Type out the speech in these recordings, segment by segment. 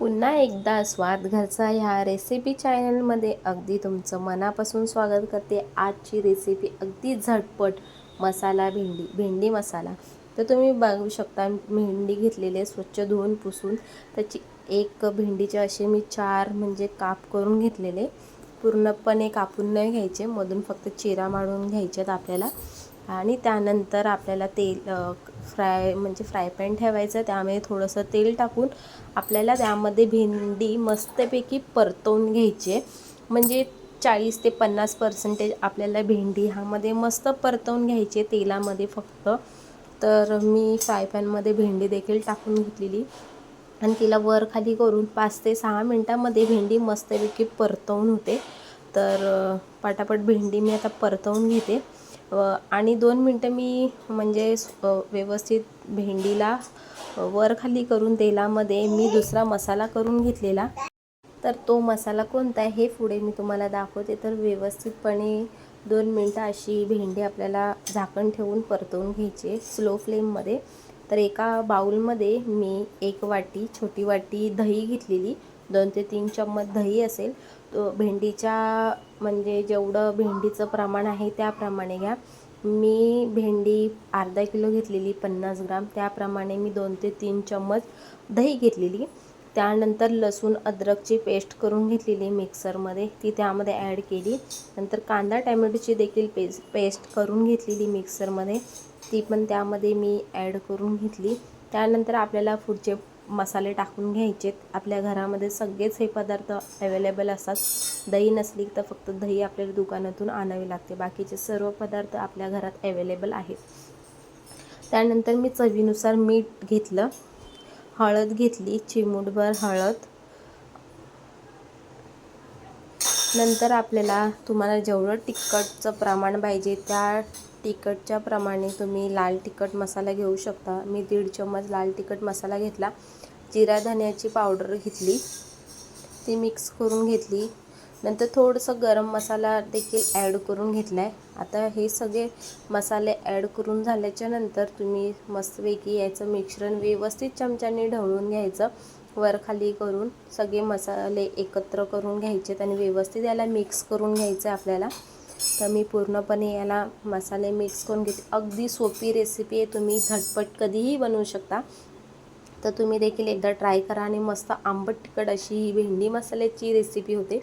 पुन्हा एकदा स्वाद घरचा ह्या रेसिपी चॅनलमध्ये अगदी तुमचं मनापासून स्वागत करते. आजची रेसिपी अगदी झटपट मसाला भेंडी भेंडी मसाला. तर तुम्ही बघू शकता भेंडी घेतलेले स्वच्छ धुवून पुसून. त्याची एक भेंडीचे असे मी चार म्हणजे काप करून घेतलेले. पूर्णपणे कापून नाही घ्यायचे मधून फक्त चिरा मारून घ्यायच्यात आपल्याला. आणि त्यानंतर आपल्याला तेल फ्राय म्हणजे फ्राय पॅन ठेवायचं त्यामध्ये थोडंसं तेल टाकून आपल्याला त्यामध्ये भेंडी मस्तपैकी परतवून घ्यायची म्हणजे चाळीस ते पन्नास पर्सेंटेज आपल्याला भेंडी ह्यामध्ये मस्त परतवून घ्यायची तेलामध्ये फक्त. तर मी फ्राय पॅनमध्ये भेंडी देखील टाकून घेतलेली. आणि तिला वर खाली करून पाच ते सहा मिनटामध्ये भेंडी मस्तपैकी परतवून होते. तर पटापट भेंडी मी आता परतवून घेते. आणि दोन मिनटं मी म्हणजे व्यवस्थित भेंडीला वर खाली करून तेलामध्ये मी दुसरा मसाला करून घेतलेला. तर तो मसाला कोणता आहे हे पुढे मी तुम्हाला दाखवते. तर व्यवस्थितपणे दोन मिनटं अशी भेंडी आपल्याला झाकण ठेवून परतवून घ्यायची स्लो फ्लेममध्ये. तर एका बाऊलमध्ये मी एक वाटी छोटी वाटी दही घेतलेली. दोन ते तीन चम्मच दही असेल तो भेंडीच्या म्हणजे जेवढं भेंडीचं प्रमाण आहे त्याप्रमाणे घ्या. मी भेंडी अर्धा किलो घेतलेली पन्नास ग्राम त्याप्रमाणे मी दोन ते तीन चम्मच दही घेतलेली. त्यानंतर लसूण अद्रकची पेस्ट करून घेतलेली मिक्सरमध्ये ती त्यामध्ये ॲड केली. नंतर कांदा टॅमॅटोची देखील पेस्ट पेस्ट करून घेतलेली मिक्सरमध्ये ती पण त्यामध्ये मी ॲड करून घेतली. त्यानंतर आपल्याला पुढचे मसाले टाकून घ्यायचेत. आपल्या घरामध्ये सगळेच हे पदार्थ अवेलेबल असतात. दही नसली तर फक्त दही आपल्याला दुकानातून आणावी लागते. बाकीचे सर्व पदार्थ आपल्या घरात अवेलेबल आहेत. त्यानंतर मी चवीनुसार मीठ घेतलं. हळद घेतली चिमूटभर हळद. नंतर आपल्याला तुम्हाला जेवढं तिखटचं प्रमाण पाहिजे त्या तिखटच्या प्रमाणे तुम्ही लाल तिखट मसाला घेऊ शकता. मी दीड चम्मच लाल तिखट मसाला घेतला. जिरा धन्याची पावडर घेतली. ती मिक्स करून घेतली. नंतर थोडंसं गरम मसाला देखील ॲड करून घेतला आहे आता हे सगळे मसाले ॲड करून झाल्याच्यानंतर तुम्ही मस्तपैकी याचं मिश्रण व्यवस्थित चमच्याने ढवळून घ्यायचं. वर खाली करून सगळे मसाले एकत्र करून घ्यायचे आणि व्यवस्थित याला मिक्स करून घ्यायचं आपल्याला. तर मी पूर्णपणे याला मसाले मिक्स करून घेते. अगदी सोपी रेसिपी आहे. तुम्ही झटपट कधीही बनवू शकता. तर तुम्ही देखील एकदा ट्राय करा आणि मस्त आंबट तिखट अशी ही भेंडी मसाल्याची रेसिपी होते.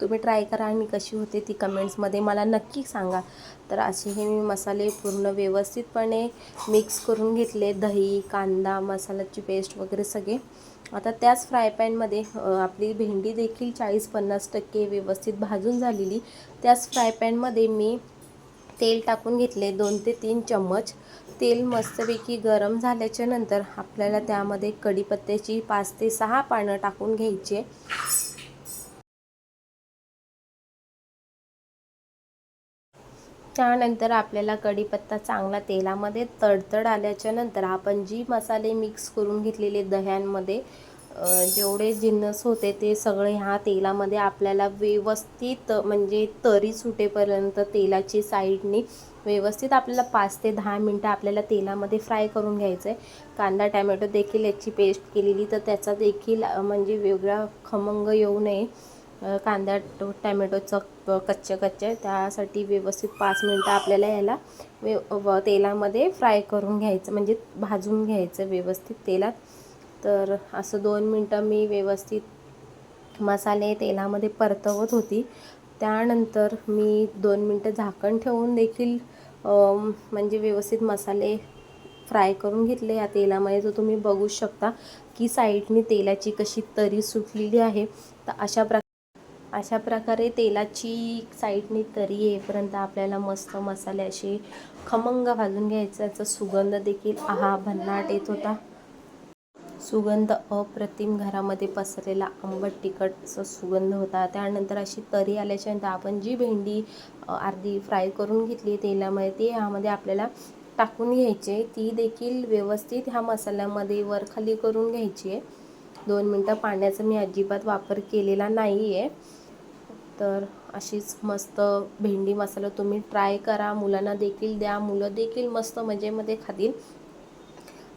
तुम्ही ट्राय करा आणि कशी होते ती कमेंट्समध्ये मला नक्की सांगा. तर असे हे मी मसाले पूर्ण व्यवस्थितपणे मिक्स करून घेतले. दही कांदा मसाल्याची पेस्ट वगैरे सगळे. आता त्याच फ्राय पॅनमध्ये आपली भेंडी देखील चाळीस पन्नास टक्के व्यवस्थित भाजून झालेली. त्याच फ्राय पॅनमध्ये मी तेल टाकून घेतले दोन ते तीन चम्मच. तेल मस्तपैकी गरम झाल्याच्यानंतर आपल्याला त्यामध्ये कढीपत्त्याची पाच ते सहा पानं टाकून घ्यायची. त्यानंतर आपल्याला कढीपत्ता चांगला तेलामध्ये तडतड आल्याच्यानंतर आपण जी मसाले मिक्स करून घेतलेले दह्यांमध्ये जेवढे जिन्नस होते ते सगळे ह्या तेलामध्ये आपल्याला व्यवस्थित म्हणजे तरी सुटेपर्यंत तेलाची साईडनी व्यवस्थित आपल्याला पाच ते दहा मिनटं आपल्याला तेलामध्ये फ्राय करून घ्यायचं आहे कांदा टॅमॅटो देखील याची पेस्ट केलेली तर त्याचा देखील म्हणजे वेगळा खमंग येऊ नये. कांदा टॅमॅटोचं कच्चे कच्चे. त्यासाठी व्यवस्थित पाच मिनटं आपल्याला याला व तेलामध्ये फ्राय करून घ्यायचं म्हणजे भाजून घ्यायचं व्यवस्थित तेलात. तर असं दोन मिनटं मी व्यवस्थित मसाले तेलामध्ये परतवत होती. त्यानंतर मी दोन मिनटं झाकण ठेवून देखील म्हणजे व्यवस्थित मसाले फ्राय करून घेतले. या तेलामध्ये तर तुम्ही बघू शकता की साईडनी तेलाची कशी तरी सुटलेली आहे. तर अशा प्रकारे अशा प्रकारे तेलाची साईडनी तरी येईपर्यंत आपल्याला मस्त मसाले असे खमंग भाजून घ्यायचा. याचा सुगंध देखील आहा भन्नाट येत होता. सुगंध अप्रतिम घरामध्ये पसरलेला आंबट तिखट असं सुगंध होता. त्यानंतर अशी तरी आल्याच्यानंतर आपण जी भेंडी अर्धी फ्राय करून घेतली तेलामध्ये ती ह्यामध्ये आपल्याला टाकून घ्यायची ती देखील व्यवस्थित ह्या मसाल्यामध्ये वरखाली करून घ्यायची आहे. दोन मिनटं पाण्याचा मी अजिबात वापर केलेला नाही आहे तर अशीच मस्त भेंडी मसाला तुम्ही ट्राय करा. मुलांना देखील द्या. मुलं देखील मस्त मजेमध्ये खातील.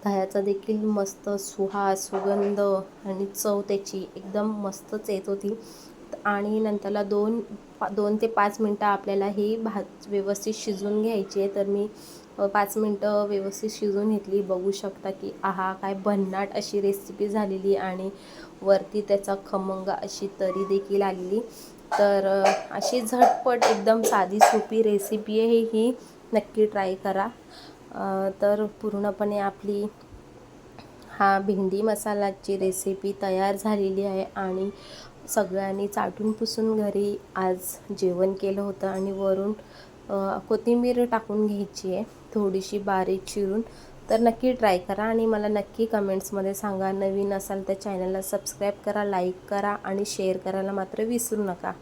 दह्याचा देखील मस्त सुहास सुगंध आणि चव त्याची एकदम मस्तच येत होती. आणि नंतरला दोन दोन ते पाच मिनटं आपल्याला ही भात व्यवस्थित शिजवून घ्यायची आहे. तर मी पाच मिनटं व्यवस्थित शिजवून घेतली. बघू शकता की आहा काय भन्नाट अशी रेसिपी झालेली आणि वरती त्याचा खमंग अशी तरी देखील आलेली. तर अशी झटपट एकदम साधी सोपी रेसिपी आहे ही. नक्की ट्राय करा. तर पूर्णपणे आपली हा भेंडी मसालाची रेसिपी तयार झालेली आहे आणि सगळ्यांनी चाटून पुसून घरी आज जेवण केलं होतं आणि वरून कोथिंबीर टाकून घ्यायची आहे थोडीशी बारीक चिरून. तर नक्की ट्राय करा आणि मला नक्की कमेंट्समध्ये सांगा. नवीन असाल तर चॅनलला सबस्क्राईब करा लाईक करा आणि शेअर करायला मात्र विसरू नका.